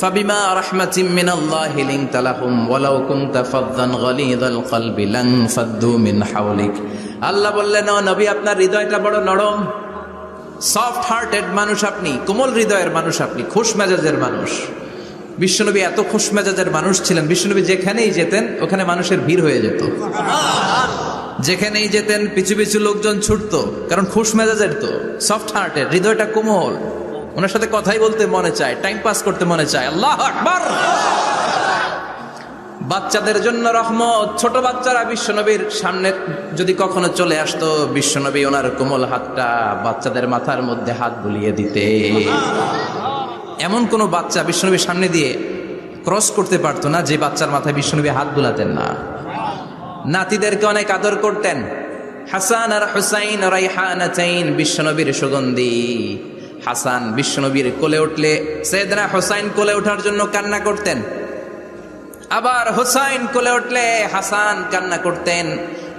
ফাবিমা রাহমাতিম মিনাল্লাহি লিনতা লাহুম ওয়ালাউ কুনতা ফাদদান গালিযাল কলবি লান ফাদ্দু মিন হাওলিক। আল্লাহ বললেন, ও নবী, আপনার হৃদয়টা বড় নরম। সফট হার্টেড মানুষ আপনি, কোমল হৃদয়ের মানুষ আপনি, খুশ মেজাজের মানুষ। বিশ্বনবী এত খুশ মেজাজের মানুষ ছিলেন, বিশ্বনবী যেখানেই যেতেন, ওখানে মানুষের ভিড় হয়ে যেত। যেখানেই যেতেন, পিছু পিছু লোকজন ছুটতো, কারণ খুশ মেজাজের তো, সফট হার্টের হৃদয়টা কোমল। ওনার সাথে কথাই বলতে মনে চায় টাইম পাস করতে মনে চায়। আল্লাহ আকবার! বাচ্চাদের জন্য রহমত, ছোট বাচ্চারা বিশ্বনবীর সামনে যদি কখনো চলে আসতো, বিশ্বনবী ওনার কোমল হাতটা বাচ্চাদের মাথার মধ্যে হাত বুলিয়ে দিতে। এমন কোন বাচ্চা বিশ্বনবীর সামনে দিয়ে ক্রস করতে পারতো না, যে বাচ্চার মাথায় বিশ্বনবী হাত বুলাতেন না। নাতিদেরকে অনেক আদর করতেন। হাসান আর হুসাইন রাইহান বিশ্বনবীর সুগন্ধি। হাসান বিশ্বনবীর কোলে উঠলে সৈয়দনা হোসাইন কোলে ওঠার জন্য কান্না করতেন। আবার হোসাইন কোলে উঠলে হাসান কান্না করতেন।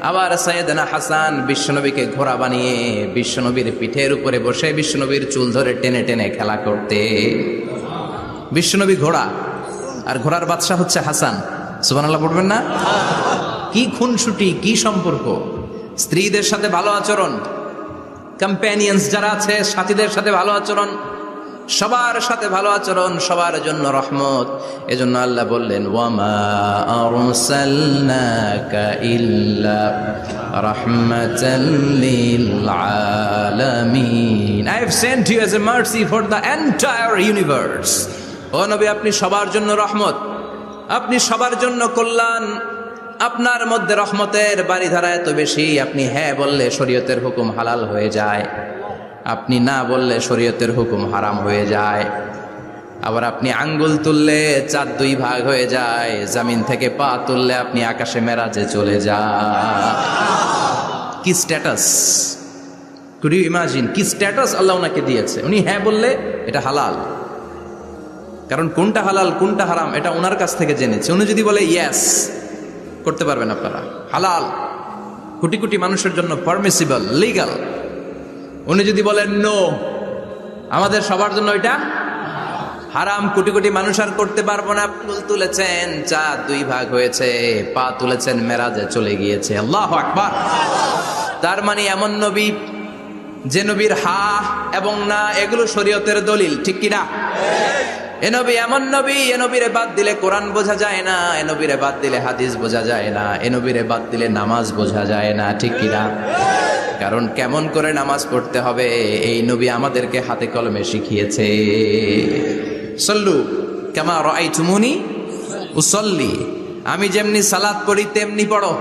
আবার সৈয়দনা হাসান বিশ্বনবীকে ঘোড়া বানিয়ে বিশ্বনবীর পিঠের উপরে বসে বিশ্বনবীর চুল ধরে টেনে টেনে খেলা করতে। বিশ্বনবী ঘোড়া, আর ঘোড়ার বাদশা হচ্ছে হাসান। সুবহানাল্লাহ পড়বেন না? কি খুনসুটি, কি সম্পর্ক? স্ত্রীদের সাথে ভালো আচরণ কম্প্যানিয়ন্স যারা আছে, সাথীদের সাথে ভালো আচরণ, সবার সাথে ভালো আচরণ, সবার জন্য রহমত। এজন্য আল্লাহ বললেন, ওয়ামা ইল্লা সেন্ট এ দ্য ইউনিভার্স ও নবী, আপনি সবার জন্য রহমত। আপনি সবার জন্য কল্যাণ আপনার মধ্যে রহমতের বাড়িধারা এত বেশি, আপনি হ্যাঁ বললে শরীয়তের হুকুম হালাল হয়ে যায়। আপনি না বললে শরীয়তের হুকুম হারাম হয়ে যায়। আবার আপনি আঙ্গুল তুললে চার দুই ভাগ হয়ে যায়, জামিন থেকে পা তুললে আপনি আকাশে মেরাজে চলে যান কি স্ট্যাটাস কুড ইউ ইমাজিন কি স্ট্যাটাস আল্লাহ ওনাকে দিয়েছে? উনি হ্যাঁ বললে এটা হালাল। কারণ কোনটা হালাল, কোনটা হারাম, এটা ওনার কাছ থেকে জেনেছে। উনি যদি বলে ইয়েস করতে পারবেন আপনারা। হালাল। কোটি কোটি মানুষের জন্য পারমিসিবল লিগাল উনি যদি বলেন নো আমাদের সবার জন্য এটা হারাম। কোটি কোটি মানুষ আর করতে পারব না। ফুল তুলেছেন। চা দুই ভাগ হয়েছে। পা তুলেছেন, মেরাজে চলে গিয়েছে। আল্লাহ আকবার। তার মানে এমন নবী, যে নবীর হা এবং না, এগুলো শরীয়তের দলিল, ঠিক কিনা? এ এমন নবী, এ বাদ দিলে কোরআন বোঝা যায় না, এ বাদ দিলে হাদিস বোঝা যায় না, এ নবীরে বাদ দিলে নামাজ বোঝা যায় না, ঠিক কিনা? কারণ কেমন করে নামাজ পড়তে হবে, এই নবী আমাদেরকে হাতে কলমে শিখিয়েছে। সল্লু কেমা রাই চুমুনি উসল্লি। আমি যেমনি সালাদ পড়ি, তেমনি পড়ো।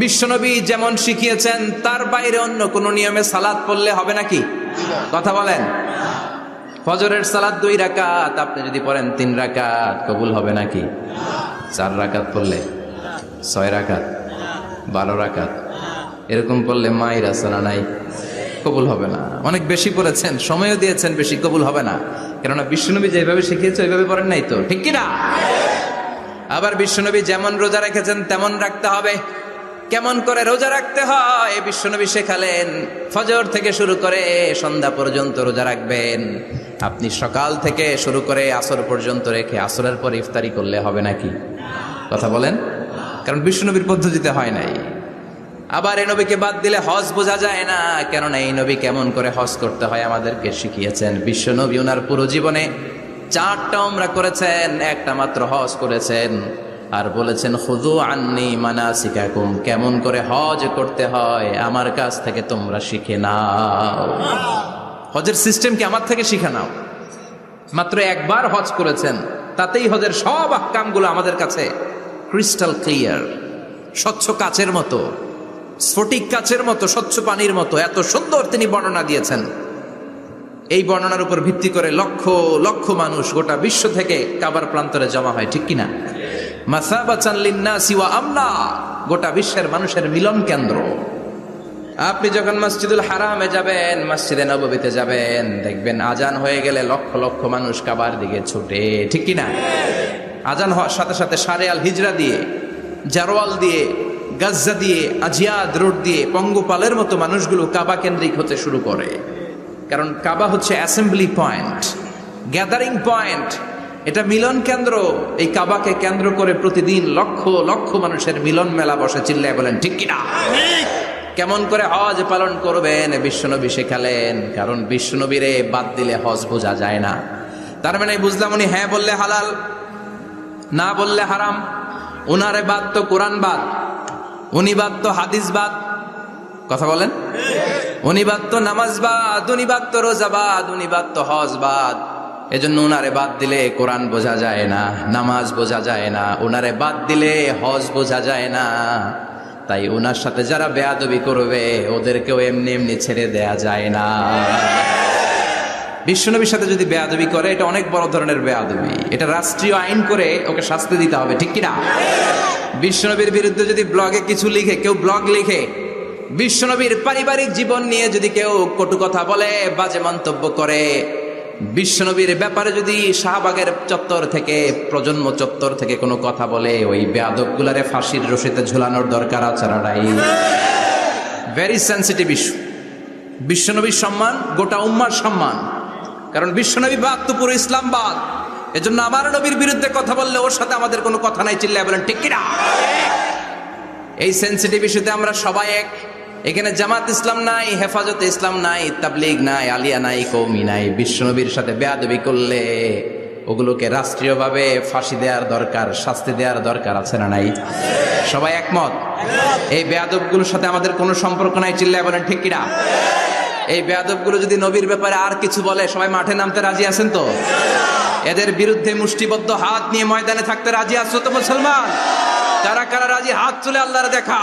বিশ্বনবী যেমন শিখিয়েছেন, তার বাইরে অন্য কোনো নিয়মে সালাদ পড়লে হবে নাকি? কথা বলেন। ফজরের সালাদ দুই রাকাত। আপনি যদি পড়েন তিন রাকাত, কবুল হবে নাকি? চার রাকাত পড়লে? ছয় রাকাত? বারো রাকাত? এরকম পড়লে মায়ের আসানা নাই, কবুল হবে না। অনেক বেশি পড়েছেন, সময়ও দিয়েছেন, বেশি কবুল হবে না। কেননা বিশ্বনবী যেভাবে শিখিয়েছে, ওইভাবে পড়েন নাই তো, ঠিক কিনা? আবার বিশ্বনবী যেমন রোজা রেখেছেন, তেমন রাখতে হবে। কেমন করে রোজা রাখতে হয়? বিশ্বনবী শেখালেন, ফজর থেকে শুরু করে সন্ধ্যা পর্যন্ত রোজা রাখবেন। আপনি সকাল থেকে শুরু করে আসর পর্যন্ত রেখে আসরের পর ইফতারি করলে হবে নাকি? কথা বলেন। কারণ বিশ্বনবীর পদ্ধতিতে হয় নাই। আবার এই নবীকে বাদ দিলে হজ বোঝা যায় না। কেননা এই নবী কেমন করে হজ করতে হয় আমাদেরকে শিখিয়েছেন। বিশ্ব নবী ওনার পুরো জীবনে চারটা ওমরা করেছেন, একটা মাত্র হজ করেছেন। আর বলেছেন খুদু আন্নি মানা শিকাকুম কেমন করে হজ করতে হয়, আমার কাছ থেকে তোমরা শিখে নাও। হজের সিস্টেম কি আমার থেকে শিখে নাও। মাত্র একবার হজ করেছেন, তাতেই হজের সব আকামগুলো আমাদের কাছে ক্রিস্টাল ক্লিয়ার স্বচ্ছ কাচের মতো স্ফটিক কাচের মতো, স্বচ্ছ পানির মতো, এত সুন্দর তিনি বর্ণনা দিয়েছেন। এই বর্ণনার উপর ভিত্তি করে লক্ষ লক্ষ মানুষ গোটা বিশ্ব থেকে কাবার প্রান্তরে জমা হয়, ঠিক কিনা? মাসাবাচান লিন্নাসি ওয়া আমনা গোটা বিশ্বের মানুষের মিলন কেন্দ্র। আপনি যখন মসজিদুল হারামে যাবেন, মসজিদে নববীতে যাবেন, দেখবেন আজান হয়ে গেলে লক্ষ লক্ষ মানুষ কাবার দিকে ছুটে। ঠিক কি না? আজান হওয়ার সাথে সাথে সারে আল হিজরা দিয়ে, জারোয়াল দিয়ে, গাজ্জা দিয়ে, আজিয়াদ রোড দিয়ে, পঙ্গপালের মতো মানুষগুলো কাবা কেন্দ্রিক হতে শুরু করে। কারণ কাবা হচ্ছে অ্যাসেম্বলি পয়েন্ট, গ্যাদারিং পয়েন্ট। এটা মিলন কেন্দ্র। এই কাবাকে কেন্দ্র করে প্রতিদিন লক্ষ লক্ষ মানুষের মিলন মেলা বসে। চিল্লায় বলেন, ঠিক কিনা কেমন করে হজ পালন করবেন? বিশ্বনবী শেখালেন। কারণ বিশ্বনবীরে বাদ দিলে হজ বোঝা যায় না। তার মানে বুঝলাম উনি হ্যাঁ বললে হালাল, না বললে হারাম। উনারে বাদ তো কোরআন বাদ, উনি বাদ তো হাদিস বাদ। কথা বলেন? উনি বাদ তো নামাজ বাদ, উনি বাদ তো রোজা বাদ, উনি বাদ তো হজ বাদ। এজন্য উনারে বাদ দিলে কোরআন বোঝা যায় না, নামাজ বোঝা যায় না। উনারে বাদ দিলে হজ বোঝা যায় না। তাই ওনার সাথে যারা বেয়াদবি করবে, ওদেরকেও এমনি এমনি ছেড়ে দেয়া যায় না। বিশ্বনবীর সাথে যদি বেয়াদবি করে, এটা অনেক বড় ধরনের বেয়াদবি। এটা রাষ্ট্রীয় আইন করে ওকে শাস্তি দিতে হবে, ঠিক কিনা? বিশ্বনবীর বিরুদ্ধে যদি ব্লগে কিছু লিখে, কেউ ব্লগ লিখে, বিশ্বনবীর পারিবারিক জীবন নিয়ে যদি কেউ কটু কথা বলে, বাজে মন্তব্য করে বিশ্বনবীর ব্যাপারে যদি শাহবাগের চত্বর থেকে, প্রজন্ম চত্বর থেকে কোনো কথা বলে, ওই বেয়াদব গুলারে ফাঁসির রশিতে ঝুলানোর দরকার আছে ভেরি সেন্সিটিভ ইস্যু বিশ্বনবীর সম্মান, গোটা উম্মার সম্মান। কারণ বিশ্বনবী বাদ তো পুরো ইসলাম বাদ এজন্য আমার নবীর বিরুদ্ধে কথা বললে ওর সাথে আমাদের কোনো কথা নাই, চিল্লায় বলেন, ঠিক কিনা? এই সেন্সিটিভ ইস্যুতে আমরা সবাই এক। এখানে জামাত ইসলাম নাই, হেফাজত ইসলাম নাই, তাবলিগ নাই, আলিয়া নাই কৌমি নাই, বিশ্বনবীর সাথে বেয়াদবি করলে ওগুলোকে রাষ্ট্রীয়ভাবে ফাঁসি দেওয়ার দরকার, শাস্তি দেওয়ার দরকার আছে না নাই? সবাই একমত? এই বেয়াদবগুলোর সাথে আমাদের কোনো সম্পর্ক নাই, চিল্লায় বলেন ঠিক কিনা? এই বেয়াদবগুলো যদি নবীর ব্যাপারে আর কিছু বলে, সবাই মাঠে নামতে রাজি আছেন তো? এদের বিরুদ্ধে মুষ্টিবদ্ধ হাত নিয়ে ময়দানে থাকতে রাজি আছো তো মুসলমান? কারা কারা রাজি, হাত তুলে আল্লাহর দেখা।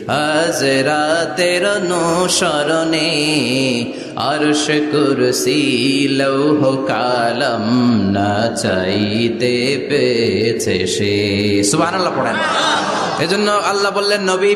হাজরাতের অনুসরণে আরশ কুরসি লৌহ কালম না চাইতে পেয়েছে সে। সুবহানাল্লাহ পড়েন। এজন্য আল্লাহ বললেন, নবী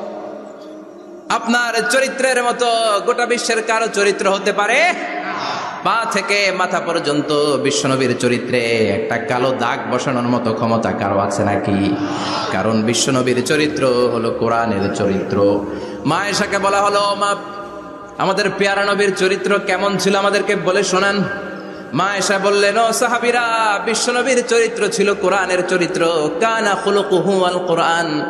আপনার চরিত্রের মতো গোটা বিশ্বের কারও চরিত্র হতে পারে? পা থেকে মাথা পর্যন্ত বিশ্বনবীর চরিত্রে একটা কালো দাগ বসানোর মতো ক্ষমতা কারও আছে নাকি? কারণ বিশ্বনবীর চরিত্র হলো কোরআনের চরিত্র। মা এসাকে বলা হলো, মা, আমাদের পেয়ারা নবীর চরিত্র কেমন ছিল আমাদেরকে বলে শোনান। মা এসা বললেন, ও সাহাবিরা, বিশ্বনবীর চরিত্র ছিল কোরআনের চরিত্র। কানা খুলুকুহু আল কোরআন।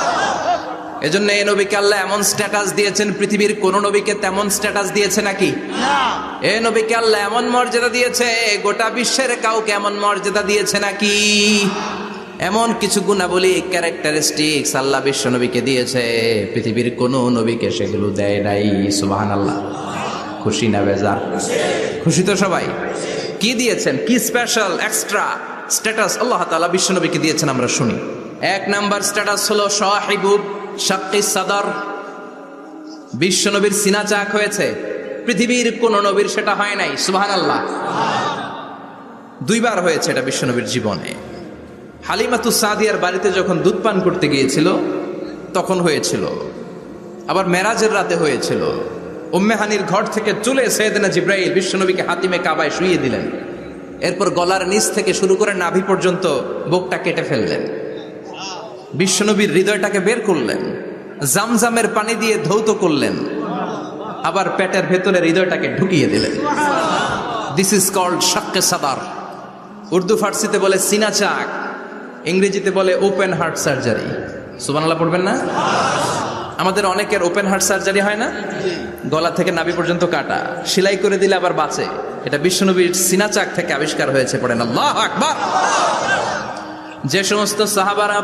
এজন্য এই নবীকে আল্লাহ এমন স্ট্যাটাস দিয়েছেন পৃথিবীর কোন নবীকে তেমন স্ট্যাটাস দিয়েছে নাকি? এ নবীকে আল্লাহ এমন মর্যাদা দিয়েছে গোটা বিশ্বের কাউকে এমন মর্যাদা দিয়েছে নাকি? এমন কিছু গুণাবলী ক্যারেক্টারিস্টিক্স আল্লাহ বিশ্ব নবীকে দিয়েছে পৃথিবীর কোন নবীকে সেগুলো দেয় নাই সুবাহান আল্লাহ খুশি না বেজার? খুশি তো সবাই। কি দিয়েছেন? কি স্পেশাল এক্সট্রা স্ট্যাটাস আল্লাহ তাআলা বিশ্ব নবীকে দিয়েছেন আমরা শুনি। এক নাম্বার স্ট্যাটাস হলো সাহিবুব। শাক্কি সাদর। বিশ্ব নবীর সিনা চাক হয়েছে। পৃথিবীর কোন নবীর সেটা হয় নাই সুবহান আল্লাহ দুইবার হয়েছে এটা বিশ্ব নবীর জীবনে। হালিমাতু সাদিয়ার বাড়িতে যখন দুধ পান করতে গিয়েছিল, তখন হয়েছিল। আবার মেরাজের রাতে হয়েছিল। উম্মেহানির ঘর থেকে চলে সৈয়দনা জিব্রাইল বিশ্বনবীকে হাতিমে কাবায় শুইয়ে দিলেন। এরপর গলার নিচ থেকে শুরু করে নাভি পর্যন্ত বুকটা কেটে ফেললেন। বিশ্বনবীর হৃদয়টাকে বের করলেন, জামজামের পানি দিয়ে ধৌত করলেন, আবার পেটের ভেতরে হৃদয়টাকে ঢুকিয়ে দিলেন। দিস ইজ কল্ড শাক্কে সাদার। উর্দু ফার্সিতে বলে সিনা চাক, ইংরেজিতে বলে ওপেন হার্ট সার্জারি সুবানাল্লাহ পড়বেন না? আমাদের অনেকের ওপেন হার্ট সার্জারি হয় না? গলা থেকে নাভি পর্যন্ত কাটা। সেলাই করে দিলে আবার বাঁচে। এটা বিশ্বনবীর সিনা চাক থেকে আবিষ্কার হয়েছে, পড়েন। আল্লাহ আকবার। যে সমস্ত সাহাবারা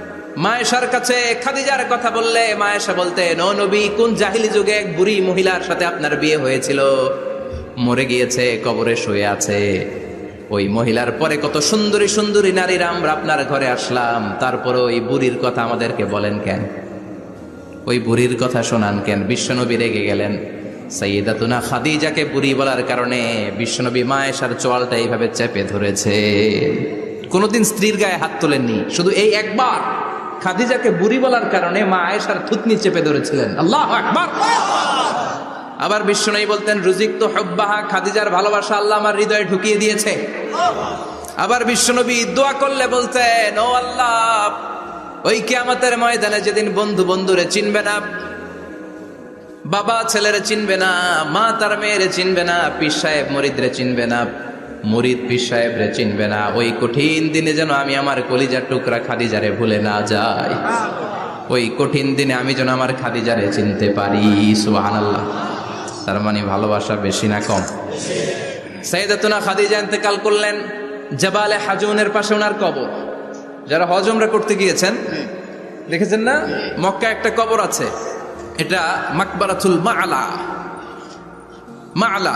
মায়েশার কাছে খাদিজার কথা বললে মায়েশা বলতে, নো নবী, কোন জাহিলি যুগে এক বুড়ি মহিলার সাথে আপনার বিয়ে হয়েছিল? মরে গিয়েছে, কবরে শুয়ে আছে। ওই মহিলার পরে কত সুন্দরী সুন্দরী নারীরা আমরা আপনার ঘরে আসলাম। তারপরে ওই বুড়ির কথা আমাদেরকে বলেন কেন? ওই বুড়ির কথা শোনান কেন? বিশ্বনবী রেগে গেলেন। সাইয়েদাতুনা খাদিজাকে বুড়ি বলার কারণে বিশ্বনবী মায়েশার চোয়ালটা এইভাবে চেপে ধরেছে। কোনোদিন স্ত্রীর গায়ে হাত তোলেননি। শুধু এই একবার। খাদিজাকে বুড়ি বলার কারণে মা আয়েশার থুতনি চেপে ধরেছিলেন। আল্লাহ আবার বিশ্বনবী বলতেন, রুজিক তো হব্বাহা, খাদিজার ভালোবাসা আল্লাহ আমার হৃদয়ে ঢুকিয়ে দিয়েছে। আবার বিশ্বনবী দোয়া করলে বলতেন, ও আল্লাহ, ওই কিয়ামতের ময়দানে যেদিন বন্ধু বন্ধুরে চিনবে না, বাবা ছেলেরে চিনবে না, মা তার মেয়েরে চিনবে না পিস সাহেব মরিদরে চিনবে না মুরিদ পীর সাহেবরে চিনবে না। ওই কঠিন দিনে যেন আমি আমার কলিজার টুকরা খাদিজারে ভুলে না যাই। ওই কঠিন দিনে আমি যেন আমার খাদিজারে চিনতে পারি। সুবাহান আল্লাহ তার মানে ভালোবাসা বেশি না কম। সাইদাতুনা খাদিজা ইন্তেকাল করলেন জবালে হাজুনের পাশে ওনার কবর। যারা হজমরা করতে গিয়েছেন, দেখেছেন না? মক্কা একটা কবর আছে। এটা মাকবারাতুল মাআলা। মাআলা।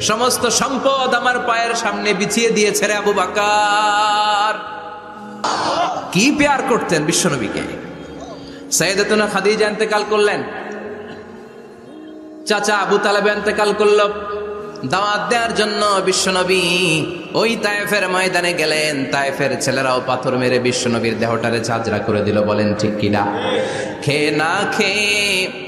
সমস্ত সম্পদ আমার পায়ের সামনে বিছিয়ে দিয়েছে রে আবু বাকার। কি পেয়ার করতেন বিশ্বনবীকে? সৈয়দতুনা খাদিজা ইন্তেকাল করলেন। চাচা আবু তালেব ইন্তেকাল করল। দাওয়াত দেওয়ার জন্য বিশ্বনবী ওই তায়েফের ময়দানে গেলেন। তায়েফের ছেলেরাও পাথর মেরে বিশ্বনবীর দেহটারে ঝাঁঝরা করে দিল। বলেন, ঠিক কিনা? খেয়ে না খেয়ে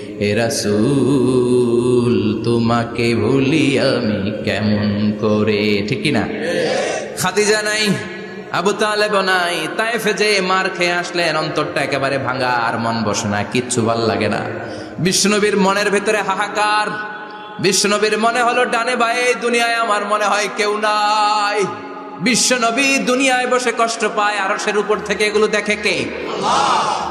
রাসূল, তোমাকে ভুলি আমি কেমন করে? ঠিক না খাদিজা নাই, আবু তালেব নাই তাইফে যে মার খেয়ে আসলেন, অন্তরটা একেবারে ভাঙা আর মন বসে না, কিচ্ছু ভালো লাগে না। বিষ্ণুবীর মনের ভেতরে হাহাকার। বিষ্ণুবীর মনে হলো, ডানে বাই দুনিয়ায় আমার মনে হয় কেউ নাই। বিশ্বনবী দুনিয়ায় বসে কষ্ট পায়, আরশের উপর থেকে এগুলো দেখে কে? আল্লাহ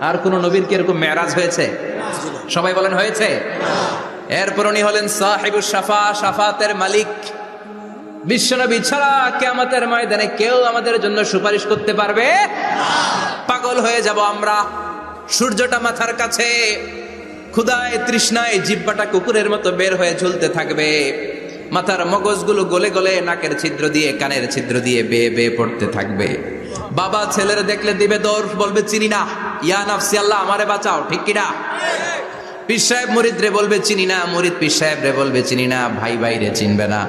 আর কোন নবীর কি এরকম মেরাজ হয়েছে? সবাই বলেন, হয়েছে। এরপর উনি হলেন সাহেবুল সাফা সাফাতের মালিক। বিশ্বনবী ছাড়া কেয়ামতের ময়দানে কেউ আমাদের জন্য সুপারিশ করতে পারবে? পাগল হয়ে যাব আমরা। সূর্যটা মাথার কাছে ক্ষুদায় তৃষ্ণায় জিব্বাটা কুকুরের মতো বের হয়ে ঝুলতে থাকবে। মাথার মগজগুলো গলে গলে নাকের ছিদ্র দিয়ে, কানের ছিদ্র দিয়ে বেয়ে বেয়ে পড়তে থাকবে। বাবা ছেলের দেখলে দিবে দৌড়, বলবে, চিনি না। ইয়া নাফসি, আল্লাহ আমারে বাঁচাও, ঠিক কিনা? পীর সাহেব মরিদ রে বলবে, চিনি না, মরিদ পীর সাহেব রে বলবে, চিনি না, ভাই ভাই রে চিনবে না।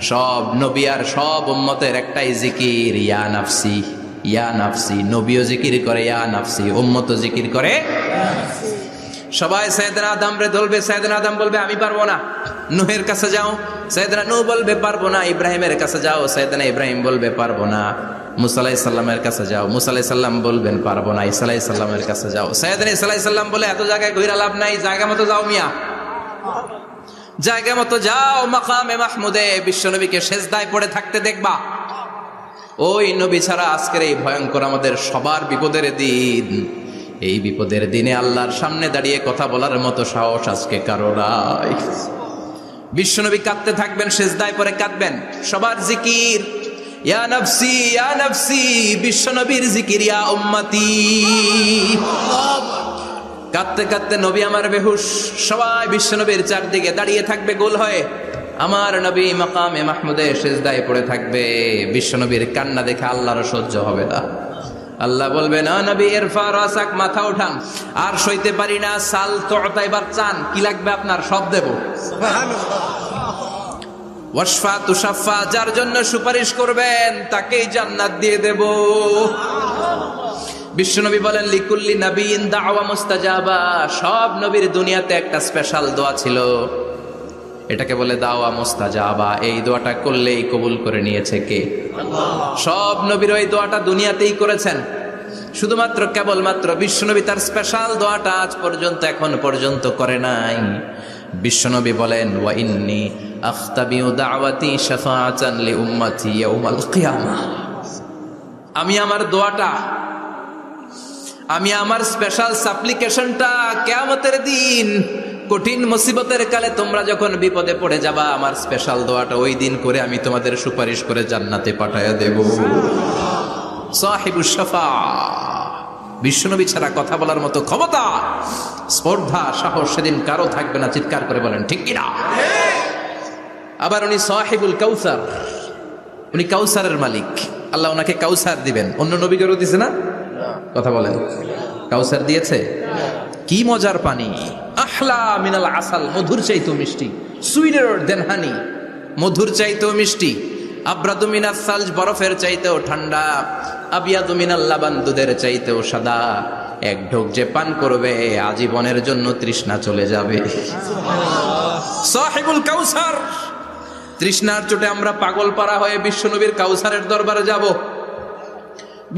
সব নবী আর সব উম্মতের একটাই জিকির, ইয়া নাফসি ইয়া নাফসি। নবীও জিকির করে, ইয়া নাফসি। উম্মত জিকির করে সবাই সৈয়দনা আদম রে ধরবে সৈয়দনা আদম বলবে, আমি পারব না। নুহের কাছে যাও। সৈয়দনা নু বলবে, পারব না। ইব্রাহিমের কাছে যাও। সৈয়দনা ইব্রাহিম বলবে, পারব না। মুসালাই সাল্লামের কাছে যাও। মুসালাই সাল্লাম বলবেন, পারব না। ইসালাই সাল্লামের কাছে যাও। সৈয়দনা ইসালাই সাল্লাম বলে, এত জায়গায় ঘুরা লাভ নাই, জায়গা মতো যাও মিয়া। জায়গা মতো যাও, মাকামে মাহমুদে, বিশ্বনবীকে শেষদায় পড়ে থাকতে দেখবা। ওই নবী ছাড়া আজকের এই ভয়ঙ্কর আমাদের সবার বিপদের দিন। এই বিপদের দিনে আল্লাহর সামনে দাঁড়িয়ে কথা বলার মতো সাহস আজকে কারও নাই বিশ্বনবী কাঁদতে থাকবেন শেষদায় পরে কাঁদবেন। সবার জিকির বিশ্বনবীর জিকির, ইয়া কাঁদতে কাঁদতে নবী আমার বেহুশ। সবাই বিশ্বনবীর চারদিকে দাঁড়িয়ে থাকবে, গোল হয়ে। আমার নবী মাকামে মাহমুদে থাকবে। বিশ্বনবীর কান্না দেখে আল্লাহর সহ্য হবে না। আল্লাহ বলবে না নবী এরফা রাসাক মাথা উঠান। আর সইতে পারি না সাল তো এবার চান কি লাগবে আপনার? সব দেব। ওয়াসফা তুষাফা যার জন্য সুপারিশ করবেন তাকেই জান্নাত দিয়ে দেব। বিশ্বনবী বলেন লিকুল্লি নবীন দাওয়া মুস্তাজাবা। সব নবীর দুনিয়াতে একটা স্পেশাল দোয়া ছিল। এটাকে বলে দাওয়া মুস্তাজাবা। এই দোয়াটা করলেই কবুল করে নিয়েছে কে? সব নবীর ওই দোয়াটা দুনিয়াতেই করেছেন। শুধুমাত্র কেবলমাত্র বিশ্বনবী তার স্পেশাল দোয়াটা আজ পর্যন্ত এখন পর্যন্ত করে নাই। বিশ্বনবী বলেন, ওয়া ইন্নি আখতাবিউ দাওয়াতি শাফাআতান লি উম্মতি ইয়াউমাল কিয়ামা। আমি আমার দোয়াটা, আমি আমার স্পেশাল সাপ্লিকেশনটা কেয়ামতের দিন কঠিন মুসিবতের কালে তোমরা যখন বিপদে পড়ে যাবা আমার স্পেশাল দোয়াটা ওই দিন করে আমি তোমাদের সুপারিশ করে জান্নাতে পাঠায়া দেব। বিশ্বনবী ছাড়া কথা বলার মতো ক্ষমতা স্পর্ধা সাহস সেদিন কারও থাকবে না চিৎকার করে বলেন ঠিক কিনা? আবার উনি সাহেবুল কাউসার। উনি কাউসারের মালিক। আল্লাহ ওনাকে কাউসার দিবেন। অন্য নবীকেও দিছে না? কথা বলেন। কাউসার দিয়েছে? কি মজার পানি? আহলা মিনাল আসাল মধুর চাইতো মিষ্টি। সুইডের দেন হানি মধুর চাইতো মিষ্টি। আব্রাদু মিনাস সালজ বরফের চাইতেও ঠান্ডা। আবিয়াদু মিনাল লাবান দুধের চাইতেও সাদা। এক ঢোক যে পান করবে আজীবনের জন্য তৃষ্ণা চলে যাবে। সাহেবুল কাউসার! তৃষ্ণার চোটে আমরা পাগল পাড়া হয়ে বিশ্বনবীর কাউসারের দরবারে যাব।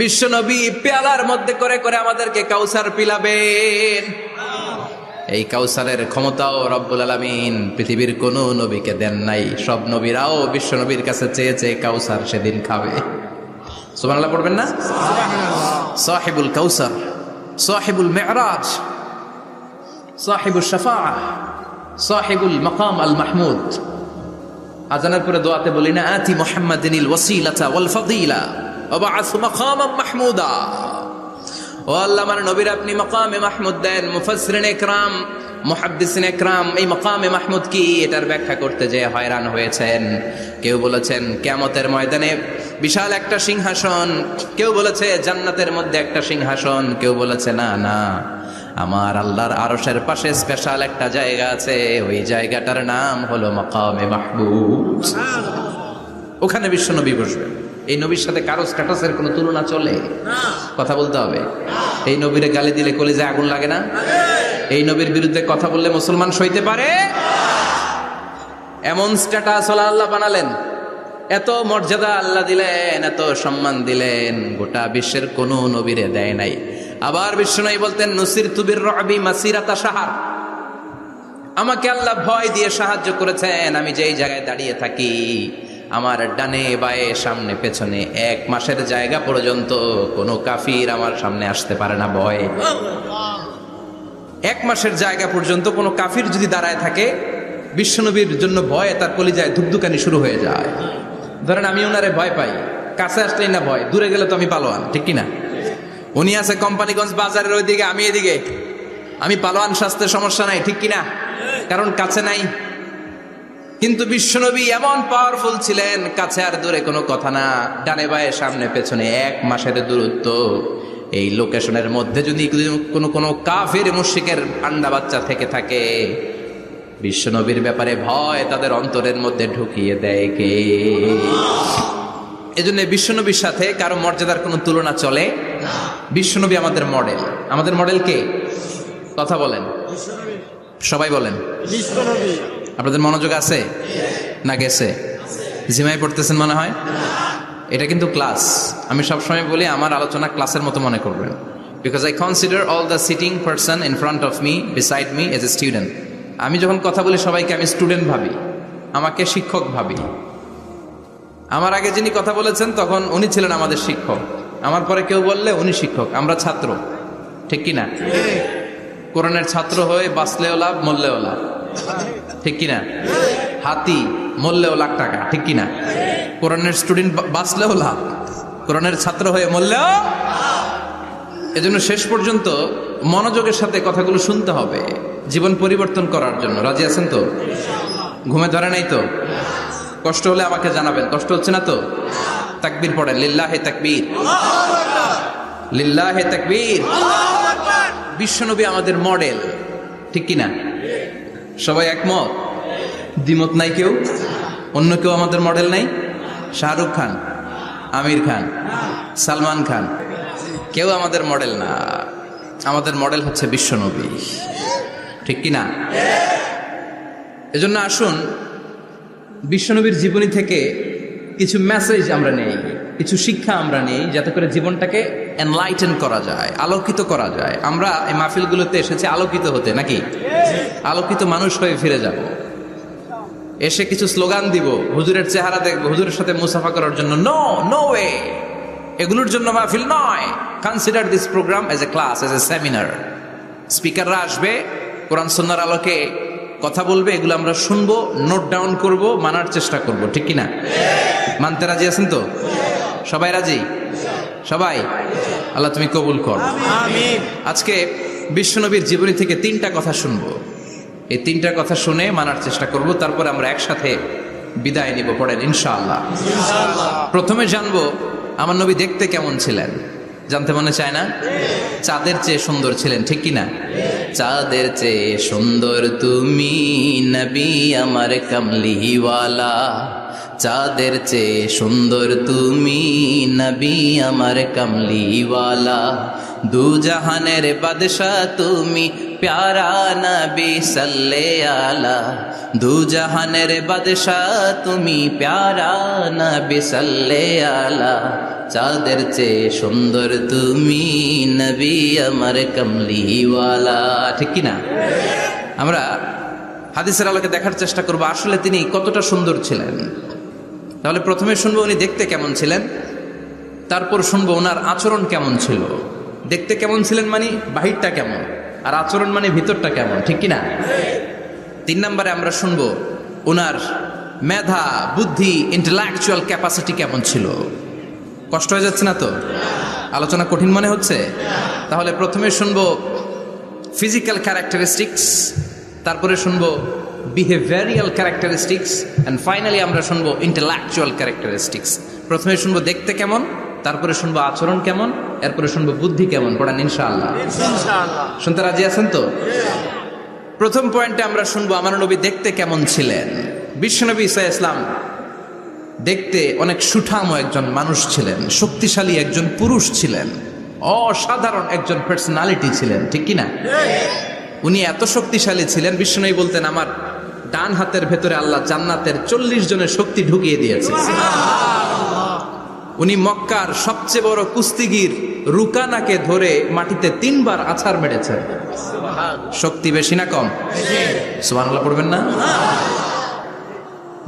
বিশ্বনবী পেয়ালার মধ্যে করে করে আমাদেরকে কাউসার পিলাবেন। এই কাউসারের ক্ষমতাও রব্বুল আলমিন পৃথিবীর কোন নবীকে দেন নাই। সব নবীরাও বিশ্বনবীর কাছে চেয়ে চেয়ে কাউসার সেদিন খাবে। সুবহানাল্লাহ পড়বেন না? সাহিবুল কাউসার, সাহিবুল মেহরাজ সাহিবুল শাফা সাহিবুল মকাম আল মাহমুদ। আজানের পরে দোয়াতে বলি না, আতি মুহাম্মাদিনিল ওয়াসিলাতা ওয়াল ফাদিলা। মাকামাম মাহমুদা ও আল্লাহ, আমার আপনি মাহমুদ দেন এই মাহমুদ কি? এটার ব্যাখ্যা করতে হয়রান হয়েছেন। কেউ বলেছেন, কিয়ামতের ময়দানে বিশাল একটা সিংহাসন। কেউ বলেছে, জান্নাতের মধ্যে একটা সিংহাসন। কেউ বলেছে, না না, আমার আল্লাহর আরশের পাশে স্পেশাল একটা জায়গা আছে। ওই জায়গাটার নাম হলো মাকামে মাহবুব ওখানে বিশ্ব নবী বসবেন। এই নবীর সাথে কারও স্ট্যাটাসের কোনো তুলনা চলে? কথা বলতে হবে। এই নবীরে গালি দিলে কলিজে আগুন লাগে না? এই নবীর বিরুদ্ধে কথা বললে মুসলমান সইতে পারে? এমন স্ট্যাটাস আল্লাহ বানালেন। এত মর্যাদা আল্লাহ দিলেন এত সম্মান দিলেন গোটা বিশ্বের কোনো নবীরে দেয় নাই। আবার বিষ্ণু বলতেন নসির তুবির রবি মাসিরাতা সাহার। আমাকে আল্লাহ ভয় দিয়ে সাহায্য করেছেন আমি যেই জায়গায় দাঁড়িয়ে থাকি আমার ডানে বায়ে, সামনে পেছনে, এক মাসের জায়গা পর্যন্ত কোনো কাফির আমার সামনে আসতে পারে না ভয় এক মাসের জায়গা পর্যন্ত কোনো কাফির যদি দাঁড়ায় থাকে, বিশ্বনবীর জন্য ভয় তার কলিজায় ধুকধুকানি শুরু হয়ে যায়। ধরেন আমি ওনারে ভয় পাই, কাছে আসলেই না ভয়, দূরে গেলে তো আমি পালোয়ান, ঠিক কিনা? উনি আছে কোম্পানিগঞ্জ বাজারের ওইদিকে, আমি এদিকে। আমি পালোয়ান স্বাস্থ্যের সমস্যা নাই, ঠিক কিনা? কারণ কাছে নাই। কিন্তু বিশ্বনবী এমন পাওয়ারফুল ছিলেন, কাছে আর দূরে কোনো কথা না। ডানে বায়ে, সামনে পেছনে এক মাসের দূরত্ব। এই লোকেশনের মধ্যে যদি কোনো কোনো কাফের মুশিকের আন্ডা বাচ্চা থেকে থাকে, বিশ্বনবীর ব্যাপারে ভয় তাদের অন্তরের মধ্যে ঢুকিয়ে দেয় কে? এজন্য বিশ্বনবীর সাথে কারও মর্যাদার কোনো তুলনা চলে বিশ্বনবী আমাদের মডেল আমাদের মডেল কে? কথা বলেন। সবাই বলেন। আপনাদের মনোযোগ আছে? না গেছে? জিমাই পড়তেছেন মনে হয়? এটা কিন্তু ক্লাস। আমি সবসময় বলি আমার আলোচনা ক্লাসের মতো মনে করবেন। Because I consider all the sitting person in front of me beside me as a student আমি যখন কথা বলি সবাইকে আমি স্টুডেন্ট ভাবি আমাকে শিক্ষক ভাবি। আমার আগে যিনি কথা বলেছেন তখন উনি ছিলেন আমাদের শিক্ষক। আমার পরে কেউ বললে উনি শিক্ষক আমরা ছাত্র। ঠিক কি না কোরআনের ছাত্র হয়ে বাঁচলেও লাভ মরলেও লাভ। ঠিক কিনা? হাতি মরলেও লাখ টাকা, ঠিক কিনা? কোরআনের স্টুডেন্ট বাঁচলেও লাভ। কোরআনের ছাত্র হয়ে মরলেও এজন্য শেষ পর্যন্ত মনোযোগের সাথে কথাগুলো শুনতে হবে, জীবন পরিবর্তন করার জন্য। রাজি আছেন তো? ঘুমে ধরে নাই তো? কষ্ট হলে আমাকে জানাবেন। কষ্ট হচ্ছে না তো? তাকবীর পড়েন। লিল্লাহে তাকবীর। লিল্লাহে তাকবীর। বিশ্বনবী আমাদের মডেল ঠিক কিনা? সবাই একমত? দ্বিমত নাই কেউ? অন্য কেউ আমাদের মডেল নাই? শাহরুখ খান, আমির খান, সালমান খান, কেউ আমাদের মডেল না। আমাদের মডেল হচ্ছে বিশ্বনবী ঠিক কিনা? এজন্য আসুন বিশ্বনবীর জীবনী থেকে কিছু মেসেজ আমরা নেই। কিছু শিক্ষা আমরা নেই, যাতে করে জীবনটাকে এনলাইটেন করা যায়, আলোকিত করা যায়। আমরা এই মাহফিলগুলোতে এসেছি আলোকিত হতে, নাকি? আলোকিত মানুষ হয়ে ফিরে যাব। এসে কিছু স্লোগান দিব, হুজুরের চেহারা দেখব, হুজুরের সাথে মুসাফা করার জন্য। নো নো ওয়ে এগুলোর জন্য মাহফিল নয়। Consider this program as a class as a seminar স্পিকাররা আসবে, কোরআন সন্ন্যার আলোকে কথা বলবে, এগুলো আমরা শুনব নোট ডাউন করব, মানার চেষ্টা করব, ঠিক কি না মানতে রাজি আছেন তো? সবাই রাজি? সবাই? আল্লাহ তুমি কবুল কর। আজকে বিশ্বনবীর জীবনী থেকে তিনটা কথা শুনব। এই তিনটা কথা শুনে মানার চেষ্টা করব তারপর আমরা একসাথে বিদায় নিব পড়েন ইনশাআল্লাহ। প্রথমে জানব আমার নবী দেখতে কেমন ছিলেন? জানতে মনে চায় না? চাঁদের চেয়ে সুন্দর ছিলেন ঠিক কি না চাঁদের চেয়ে সুন্দর তুমি নবী আমার কামলিওয়ালা। চাঁদের চেয়ে সুন্দর তুমি নবী আমার কামলিওয়ালা। দু জাহানের বাদশাহ তুমি প্যারা নবী সাল্লে আলা দু জাহানের বাদশাহ তুমি প্যারা নবী সাল্লে আলা চাঁদের চেয়ে সুন্দর তুমি নবী আমার কমলিওয়ালা। ঠিক কি না আমরা হাদিসের আলোকে দেখার চেষ্টা করব আসলে তিনি কতটা সুন্দর ছিলেন। তাহলে প্রথমে শুনব উনি দেখতে কেমন ছিলেন, তারপর শুনব ওনার আচরণ কেমন ছিল। দেখতে কেমন ছিলেন মানে বাহিরটা কেমন, আর আচরণ মানে ভিতরটা কেমন, ঠিক কি না তিন নম্বরে আমরা শুনব ওনার মেধা, বুদ্ধি ইন্টেলেকচুয়াল ক্যাপাসিটি কেমন ছিল। কষ্ট হয়ে যাচ্ছে না তো? আলোচনা কঠিন মনে হচ্ছে? তাহলে প্রথমে শুনব ফিজিক্যাল ক্যারেক্টারিস্টিক্স তারপরে শুনব বিহেভিয়ারিয়াল ক্যারেক্টারিস্টিক্স অ্যান্ড ফাইনালি আমরা শুনব ইন্টেলেকচুয়াল ক্যারেক্টারিস্টিক্স প্রথমে শুনব দেখতে কেমন তারপরে শুনব আচরণ কেমন এরপরে শুনব বুদ্ধি কেমন পড়ান ইনশাআল্লাহ। শুনতে রাজি আছেন তো? প্রথম পয়েন্টে আমরা শুনব আমার নবী দেখতে কেমন ছিলেন। বিশ্বনবী ইসা ইসলাম দেখতে অনেক সুঠাম একজন মানুষ ছিলেন শক্তিশালী একজন পুরুষ ছিলেন অসাধারণ একজন পার্সোনালিটি ছিলেন ঠিক কি না? উনি এত শক্তিশালী ছিলেন বিষ্ণুই বলতেন আমার ডান হাতের ভেতরে আল্লাহ জান্নাতের চল্লিশ জনের শক্তি ঢুকিয়ে দিয়েছে। উনি মক্কার সবচেয়ে বড় কুস্তিগির রুকানাকে ধরে মাটিতে তিনবার আছাড় মেরেছেন শক্তি বেশি না কম? সুবহানাল্লাহ পড়বেন না?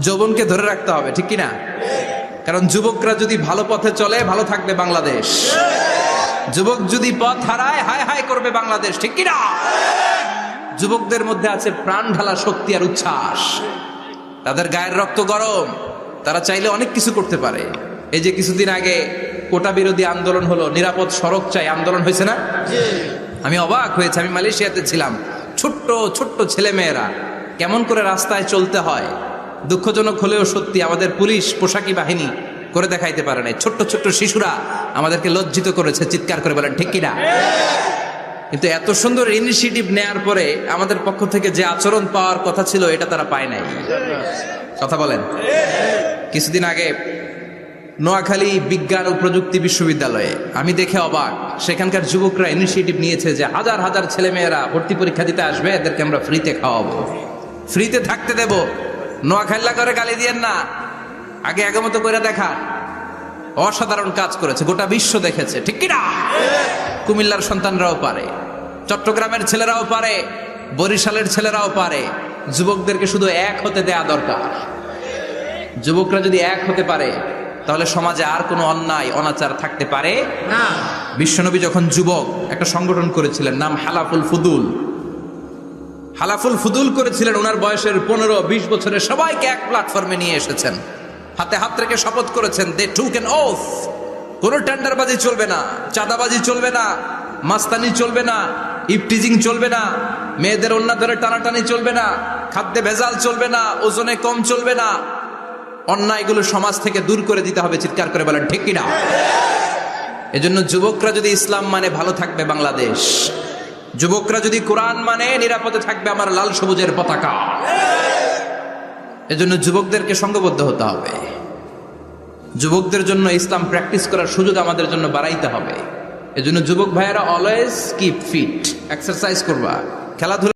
যৌবনকে ধরে রাখতে হবে, ঠিক কি না কারণ যুবকরা যদি ভালো পথে চলে, ভালো থাকবে বাংলাদেশ। যুবক যদি পথ হারায়, হায় হায় করবে বাংলাদেশ, ঠিক কি না যুবকদের মধ্যে আছে প্রাণ ঢালা শক্তি আর উচ্ছ্বাস। তাদের গায়ের রক্ত গরম। তারা চাইলে অনেক কিছু করতে পারে। এই যে কিছুদিন আগে কোটা বিরোধী আন্দোলন হলো নিরাপদ সড়ক চাই আন্দোলন হয়েছে না? আমি অবাক হয়েছে আমি মালয়েশিয়াতে ছিলাম। ছোট্ট ছোট্ট ছেলে মেয়েরা কেমন করে রাস্তায় চলতে হয়? দুঃখজনক হলেও সত্যি আমাদের পুলিশ পোশাকি বাহিনী করে দেখাইতে পারে নাই। ছোট্ট ছোট্ট শিশুরা আমাদেরকে লজ্জিত করেছে চিৎকার করে বলেন ঠিক কিনা কিন্তু এত সুন্দর ইনিশিয়েটিভ নেয়ার পরে আমাদের পক্ষ থেকে যে আচরণ পাওয়ার কথা ছিল, এটা তারা পায় নাই। কথা বলেন। কিছুদিন আগে নোয়াখালী বিজ্ঞান ও প্রযুক্তি বিশ্ববিদ্যালয়ে আমি দেখে অবাক, সেখানকার যুবকরা ইনিশিয়েটিভ নিয়েছে যে হাজার হাজার ছেলেমেয়েরা ভর্তি পরীক্ষা দিতে আসবে, এদেরকে আমরা ফ্রিতে খাওয়াবো। ফ্রিতে থাকতে দেব। নোয়াখাল্লা করে গালি দিয়েন না। আগে আগে মতো করে দেখা। অসাধারণ কাজ করেছে, গোটা বিশ্ব দেখেছে। ঠিক কিনা? কুমিল্লার সন্তানরাও পারে, চট্টগ্রামের ছেলেরাও পারে, বরিশালের ছেলেরাও পারে, যুবকদেরকে শুধু এক হতে দেয়া দরকার। যুবকরা যদি এক হতে পারে, তাহলে সমাজে আর কোনো অন্যায়, অনাচার থাকতে পারে না। বিশ্বনবী যখন যুবক একটা সংগঠন করেছিলেন, নাম হালাফুল ফুদুল। হালাফুল ফুদুল করেছিলেন, ওনার বয়সের পনেরো, বিশ বছরের সবাইকে এক প্ল্যাটফর্মে নিয়ে এসেছেন। হাতে হাত রেখে শপথ করেছেন দে টু ক্যান ওফ কোনো টেন্ডারবাজি চলবে না, চাঁদাবাজি চলবে না, মাস্তানি চলবে না, ইপটিজিং চলবে না, মেয়েদের অন্য ধরে টানাটানি চলবে না, খাদ্যে ভেজাল চলবে না, ওজনে কম চলবে না। অন্যায়গুলো সমাজ থেকে দূর করে দিতে হবে, চিৎকার করে বলেন, ঠিক কিনা? এজন্য যুবকরা যদি ইসলাম মানে ভালো থাকবে বাংলাদেশ, যুবকরা যদি কোরআন মানে নিরাপদে থাকবে আমার লাল সবুজের পতাকা। এজন্য যুবকদেরকে সঙ্গবদ্ধ হতে হবে। যুবকদের জন্য ইসলাম প্র্যাকটিস করার সুযোগ আমাদের জন্য বাড়াইতে হবে। এজন্য যুবক ভাইয়েরা অলওয়েজ কিপ ফিট এক্সারসাইজ করবা, খেলাধুলা